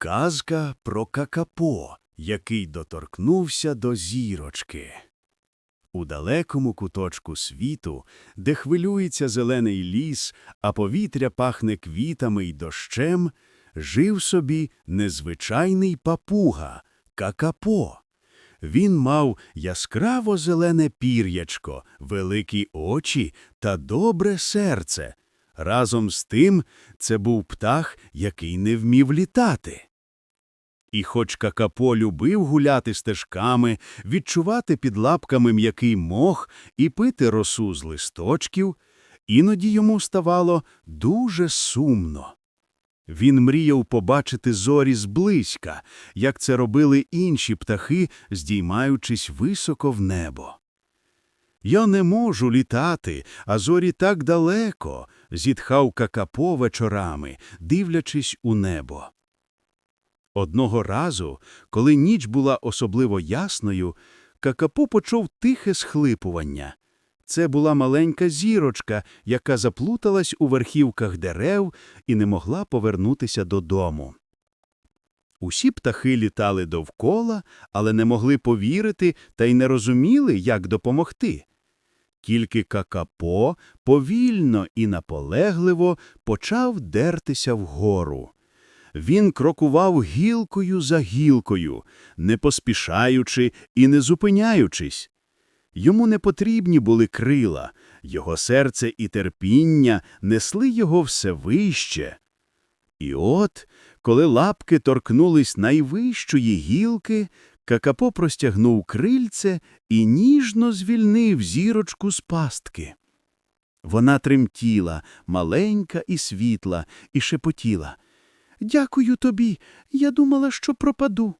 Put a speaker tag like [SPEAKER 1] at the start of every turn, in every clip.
[SPEAKER 1] Казка про какапо, який доторкнувся до зірочки. У далекому куточку світу, де хвилюється зелений ліс, а повітря пахне квітами й дощем, жив собі незвичайний папуга – какапо. Він мав яскраво зелене пір'ячко, великі очі та добре серце. Разом з тим це був птах, який не вмів літати. І хоч Какапо любив гуляти стежками, відчувати під лапками м'який мох і пити росу з листочків, іноді йому ставало дуже сумно. Він мріяв побачити зорі зблизька, як це робили інші птахи, здіймаючись високо в небо. Я не можу літати, а зорі так далеко, зітхав Какапо вечорами, дивлячись у небо. Одного разу, коли ніч була особливо ясною, Какапо почув тихе схлипування. Це була маленька зірочка, яка заплуталась у верхівках дерев і не могла повернутися додому. Усі птахи літали довкола, але не могли повірити та й не розуміли, як допомогти. Тільки Какапо повільно і наполегливо почав дертися вгору. Він крокував гілкою за гілкою, не поспішаючи і не зупиняючись. Йому не потрібні були крила, його серце і терпіння несли його все вище. І от, коли лапки торкнулись найвищої гілки, Какапо простягнув крильце і ніжно звільнив зірочку з пастки. Вона тремтіла, маленька і світла, і шепотіла. Дякую тобі, я думала, що пропаду.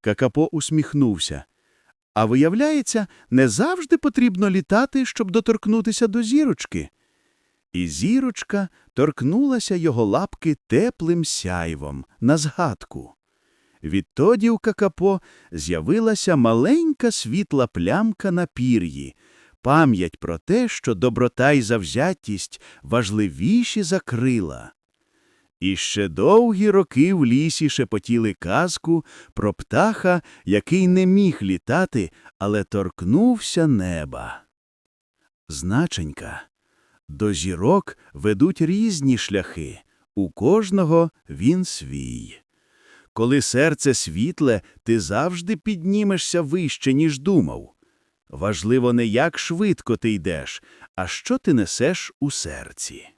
[SPEAKER 1] Какапо усміхнувся. А виявляється, не завжди потрібно літати, щоб доторкнутися до зірочки. І зірочка торкнулася його лапки теплим сяйвом на згадку. Відтоді у Какапо з'явилася маленька світла плямка на пір'ї, пам'ять про те, що доброта й завзятість важливіші за крила. І ще довгі роки в лісі шепотіли казку про птаха, який не міг літати, але торкнувся неба. Значенька. До зірок ведуть різні шляхи, у кожного він свій. Коли серце світле, ти завжди піднімешся вище, ніж думав. Важливо не як швидко ти йдеш, а що ти несеш у серці.